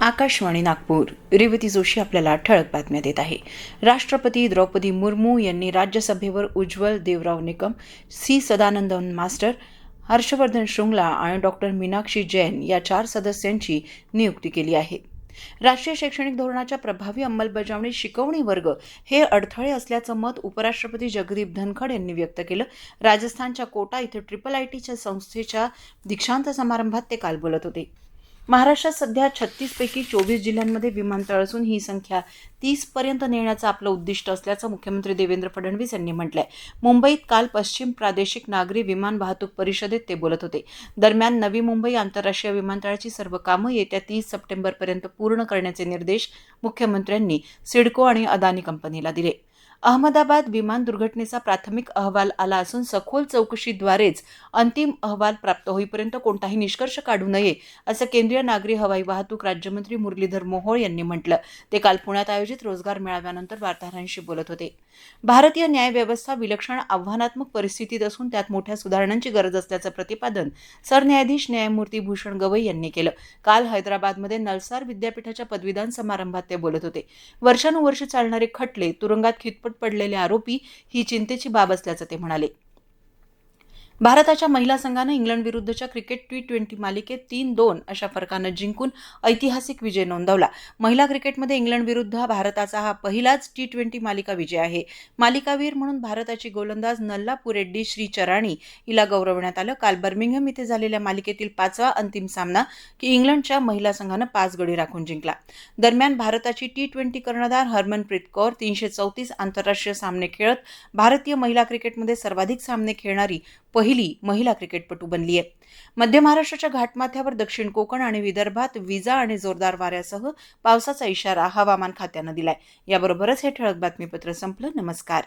आकाशवाणी नागपूर. रेवती जोशी आपल्याला ठळक बातम्या देत आहे. राष्ट्रपती द्रौपदी मुर्मू यांनी राज्यसभेवर उज्ज्वल देवराव निकम सी सदानंदन मास्टर हर्षवर्धन शृंगला आणि डॉक्टर मीनाक्षी जैन या चार सदस्यांची नियुक्ती केली आहे. राष्ट्रीय शैक्षणिक धोरणाच्या प्रभावी अंमलबजावणी शिकवणी वर्ग हे अडथळे असल्याचं मत उपराष्ट्रपती जगदीप धनखड यांनी व्यक्त केलं. राजस्थानच्या कोटा इथं ट्रिपल आय टीच्या संस्थेच्या दीक्षांत समारंभात ते काल बोलत होते. महाराष्ट्रात सध्या छत्तीसपैकी चोवीस जिल्ह्यांमध्ये विमानतळ असून ही संख्या तीसपर्यंत नेण्याचं आपलं उद्दिष्ट असल्याचं मुख्यमंत्री देवेंद्र फडणवीस यांनी म्हटलंय. मुंबईत काल पश्चिम प्रादेशिक नागरी विमान वाहतूक परिषदेत ते बोलत होते. दरम्यान नवी मुंबई आंतरराष्ट्रीय विमानतळाची सर्व कामं येत्या तीस सप्टेंबरपर्यंत पूर्ण करण्याचे निर्देश मुख्यमंत्र्यांनी सिडको आणि अदानी कंपनीला दिले. अहमदाबाद विमान दुर्घटनेचा प्राथमिक अहवाल आला असून सखोल चौकशीद्वारेच अंतिम अहवाल प्राप्त होईपर्यंत कोणताही निष्कर्ष काढू नये असं केंद्रीय नागरी हवाई वाहतूक राज्यमंत्री मुरलीधर मोहोळ यांनी म्हटलं. ते काल पुण्यात आयोजित रोजगार मेळाव्यानंतर वार्ताहरांशी बोलत होते. भारतीय न्यायव्यवस्था विलक्षण आव्हानात्मक परिस्थितीत असून त्यात मोठ्या सुधारणांची गरज असल्याचं प्रतिपादन सरन्यायाधीश न्यायमूर्ती भूषण गवई यांनी केलं. काल हैदराबादमध्ये नलसार विद्यापीठाच्या पदवीदान समारंभात ते बोलत होते. वर्षानुवर्ष चालणारे खटले तुरुंगात खितपट पडलेले आरोपी ही चिंतेची बाब असल्याचं ते म्हणाले. भारताच्या महिला संघानं इंग्लंडविरुद्धच्या क्रिकेट टी ट्वेंटी मालिकेत तीन दोन अशा फरकानं जिंकून ऐतिहासिक विजय नोंदवला. महिला क्रिकेटमध्ये इंग्लंडविरुद्ध भारताचा हा पहिलाच टी ट्वेंटी मालिका विजय आहे. मालिकावीर म्हणून भारताची गोलंदाज नल्लापूर रेड्डी श्री चराणी हिला गौरवण्यात आलं. काल बर्मिंगहम इथे झालेल्या मालिकेतील पाचवा अंतिम सामना की इंग्लंडच्या महिला संघानं पाच गडी राखून जिंकला. दरम्यान भारताची टी ट्वेंटी कर्णधार हरमनप्रीत कौर तीनशे चौतीस आंतरराष्ट्रीय सामने खेळत भारतीय महिला क्रिकेटमध्ये सर्वाधिक सामने खेळणारी पहिली महिला क्रिकेटपटू बनली आहे. मध्य महाराष्ट्राच्या घाटमाथ्यावर दक्षिण कोकण आणि विदर्भात विजा आणि जोरदार वाऱ्यासह पावसाचा इशारा हवामान खात्यानं दिलाय. याबरोबरच हे ठळक बातमीपत्र संपलं. नमस्कार.